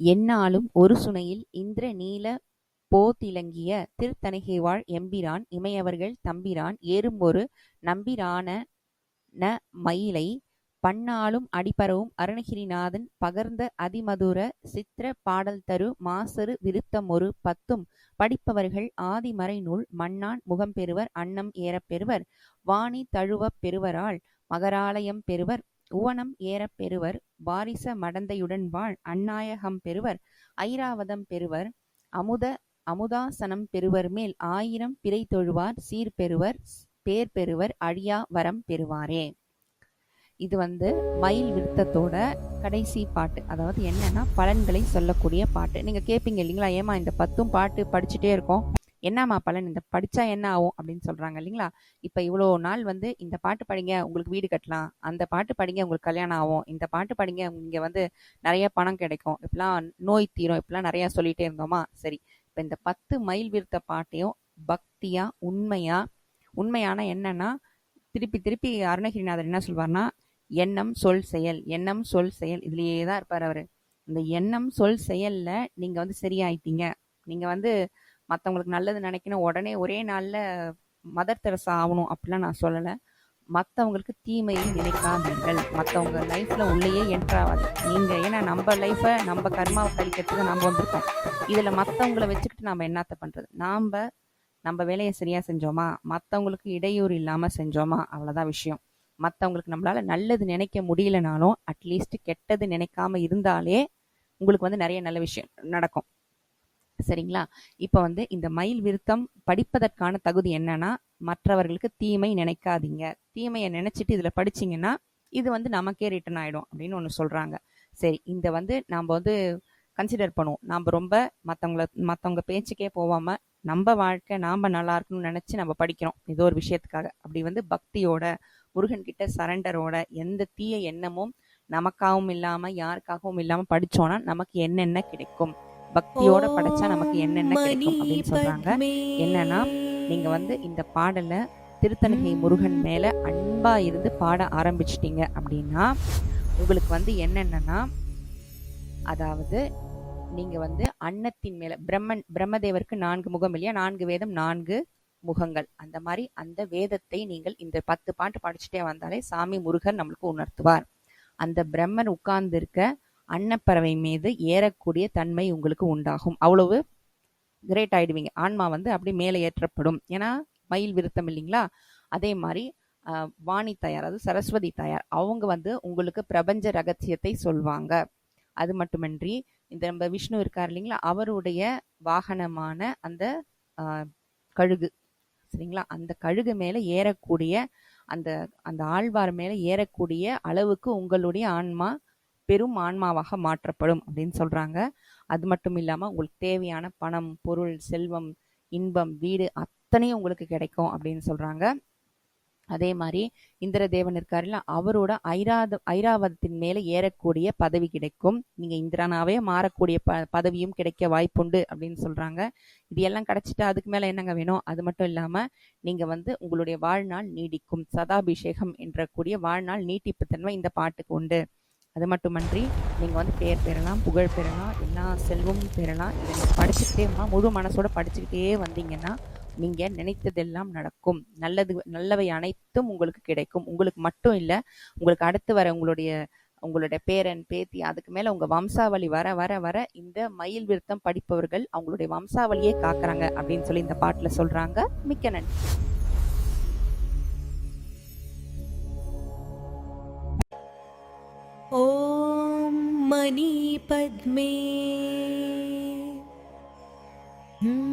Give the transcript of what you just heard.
எந்நாளும் ஒரு சுனையில் இந்திர நீல போதிலங்கிய திருத்தணிகைவாழ் எம்பிரான் இமையவர்கள் தம்பிரான் ஏறுமொரு நம்பிரான ந மயிலை பன்னாளும் அடிபரவும் அருணகிரிநாதன் பகர்ந்த அதிமதுர சித்திர பாடல் தரு மாசறு விருத்தமொரு பத்தும் படிப்பவர்கள் ஆதிமறை நூல் முகம் பெறுவர் அன்னம் ஏறப் பெறுவர் வாணி தழுவப் பெறுவரால் மகராலயம் பெறுவர் உவனம் ஏறப் பெறுவர் வாரிச மடந்தையுடன் வாழ் அந்நாயகம் பெறுவர் ஐராவதம் பெறுவர் அமுத அமுதாசனம் பெறுவர் மேல் ஆயிரம் பிறை தொழுவார் சீர் பெறுவர் பேர் பெறுவர் அழியா வரம் பெறுவாரே. இது வந்து மயில் விருத்தத்தோட கடைசி பாட்டு. அதாவது என்னன்னா பலன்களை சொல்லக்கூடிய பாட்டு. நீங்க கேட்பீங்க இல்லைங்களா? ஏமா இந்த பத்தும் பாட்டு படிச்சுட்டே இருக்கோம்? என்னம்மா பலன்? இந்த படிச்சா என்ன ஆகும்? அப்படின்னு சொல்றாங்க இல்லைங்களா? இப்ப இவ்வளோ நாள் வந்து இந்த பாட்டு படிங்க உங்களுக்கு வீடு கட்டலாம். அந்த பாட்டு படிங்க உங்களுக்கு கல்யாணம் ஆகும். இந்த பாட்டு படிங்க இங்க வந்து நிறைய பணம் கிடைக்கும். இப்பெல்லாம் நோய் தீரும். இப்பெல்லாம் நிறைய சொல்லிட்டே இருந்தோமா? சரி. இப்ப இந்த பத்து மைல் விருத்த பாட்டையும் பக்தியா உண்மையா உண்மையான என்னன்னா திருப்பி திருப்பி அருணகிரிநாதர் என்ன சொல்வார்னா எண்ணம் சொல் செயல். எண்ணம் சொல் செயல். இதுலயே தான் இருப்பார் அவரு. இந்த எண்ணம் சொல் செயல்ல நீங்க வந்து சரியாயிட்டீங்க. நீங்க வந்து மற்றவங்களுக்கு நல்லது நினைக்கணும். உடனே ஒரே நாளில் மதர் தெரசா ஆகணும் அப்படிலாம் நான் சொல்லலை. மற்றவங்களுக்கு தீமையை நினைக்காதீர்கள். மற்றவங்க லைஃப்பில் உள்ளேயே என்ட்ராவாது நீங்கள் ஏன்னா நம்ம லைஃப்பை நம்ம கர்மாவை கழிக்கிறதுக்கு நம்ம வந்திருக்கோம். இதில் மற்றவங்கள வச்சுக்கிட்டு நம்ம என்னத்த பண்ணுறது நாம் நம்ம வேலையை சரியாக செஞ்சோமா? மற்றவங்களுக்கு இடையூறு இல்லாமல் செஞ்சோமா? அவ்வளோதான் விஷயம். மற்றவங்களுக்கு நம்மளால் நல்லது நினைக்க முடியலனாலும் அட்லீஸ்ட் கெட்டது நினைக்காம இருந்தாலே உங்களுக்கு வந்து நிறைய நல்ல விஷயம் நடக்கும். சரிங்களா? இப்போ வந்து இந்த மயில் விருத்தம் படிப்பதற்கான தகுதி என்னன்னா மற்றவர்களுக்கு தீமை நினைக்காதீங்க. தீமையை நினைச்சிட்டு இதுல படிச்சீங்கன்னா இது வந்து நமக்கே ரிட்டர்ன் ஆயிடும் அப்படின்னு ஒன்று சொல்றாங்க. சரி இந்த வந்து நாம் வந்து கன்சிடர் பண்ணுவோம். நாம் ரொம்ப மற்றவங்கள மற்றவங்க பேச்சுக்கே போகாமல் நம்ம வாழ்க்கை நாம் நல்லா இருக்கணும்னு நினச்சி நம்ம படிக்கிறோம். ஏதோ ஒரு விஷயத்துக்காக. அப்படி வந்து பக்தியோட முருகன்கிட்ட சரண்டரோட எந்த தீய எண்ணமும் நமக்காகவும் இல்லாமல் யாருக்காகவும் இல்லாமல் படித்தோன்னா நமக்கு என்னென்ன கிடைக்கும்? பக்தியோட படிச்சா நமக்கு என்னென்ன கிடைக்கும் அப்படின்னு சொல்றாங்க. என்னன்னா நீங்க வந்து இந்த பாடலை திருத்தணிகை முருகன் மேல அன்பா இருந்து பாட ஆரம்பிச்சிட்டீங்க அப்படின்னா உங்களுக்கு வந்து என்னென்னன்னா அதாவது நீங்க வந்து அன்னத்தின் மேல பிரம்மன் பிரம்மதேவருக்கு நான்கு முகம் இல்லையா? நான்கு வேதம் நான்கு முகங்கள். அந்த மாதிரி அந்த வேதத்தை நீங்கள் இந்த பத்து பாட்டு படிச்சுட்டே வந்தாலே சாமி முருகன் நம்மளுக்கு உணர்த்துவார். அந்த பிரம்மன் உட்கார்ந்து இருக்க அன்னப்பறவை மீது ஏறக்கூடிய தன்மை உங்களுக்கு உண்டாகும். அவ்வளவு கிரேட் ஆயிடுவீங்க. ஆன்மா வந்து அப்படி மேலே ஏற்றப்படும். ஏன்னா மயில் விருத்தம் இல்லைங்களா? அதே மாதிரி வாணி தயார் அதாவது சரஸ்வதி தயார் அவங்க வந்து உங்களுக்கு பிரபஞ்ச ரகசியத்தை சொல்வாங்க. அது மட்டுமின்றி இந்த நம்ம விஷ்ணு இருக்கார் இல்லைங்களா? அவருடைய வாகனமான அந்த கழுகு சரிங்களா? அந்த கழுகு மேலே ஏறக்கூடிய அந்த அந்த ஆழ்வார் மேலே ஏறக்கூடிய அளவுக்கு உங்களுடைய ஆன்மா பெரும் ஆன்மாவாக மாற்றப்படும் அப்படின்னு சொல்கிறாங்க அது மட்டும் இல்லாமல் உங்களுக்கு தேவையான பணம் பொருள் செல்வம் இன்பம் வீடு அத்தனையும் உங்களுக்கு கிடைக்கும் அப்படின்னு சொல்கிறாங்க அதே மாதிரி இந்திரதேவன் இருக்காருல்ல அவரோட ஐராத ஐராவதத்தின் மேலே ஏறக்கூடிய பதவி கிடைக்கும். நீங்கள் இந்திரனாவே மாறக்கூடிய ப பதவியும் கிடைக்க வாய்ப்புண்டு அப்படின்னு சொல்கிறாங்க இது எல்லாம் கிடச்சிட்டா அதுக்கு மேலே என்னங்க வேணும்? அது மட்டும் இல்லாமல் நீங்கள் வந்து உங்களுடைய வாழ்நாள் நீடிக்கும். சதாபிஷேகம் என்ற கூடிய வாழ்நாள் நீட்டிப்பு தன்மை இந்த பாட்டுக்கு உண்டு. அது மட்டுமன்றி நீங்கள் வந்து பேர் பெறலாம் புகழ் பெறலாம் எல்லா செல்வமும் பெறலாம். இதை நீங்கள் படிச்சுக்கிட்டே முழு மனசோட படிச்சுக்கிட்டே வந்தீங்கன்னா நீங்கள் நினைத்ததெல்லாம் நடக்கும். நல்லது நல்லவை அனைத்தும் உங்களுக்கு கிடைக்கும். உங்களுக்கு மட்டும் இல்லை உங்களுக்கு அடுத்து வர உங்களுடைய உங்களுடைய பேரன் பேத்தி அதுக்கு மேல உங்க வம்சாவளி வர வர வர இந்த மயில் விருத்தம் படிப்பவர்கள் அவங்களுடைய வம்சாவளியே காக்குறாங்க அப்படின்னு சொல்லி இந்த பாட்டுல சொல்றாங்க. மிக்க நன்றி. मणिपद्मे। हम्म।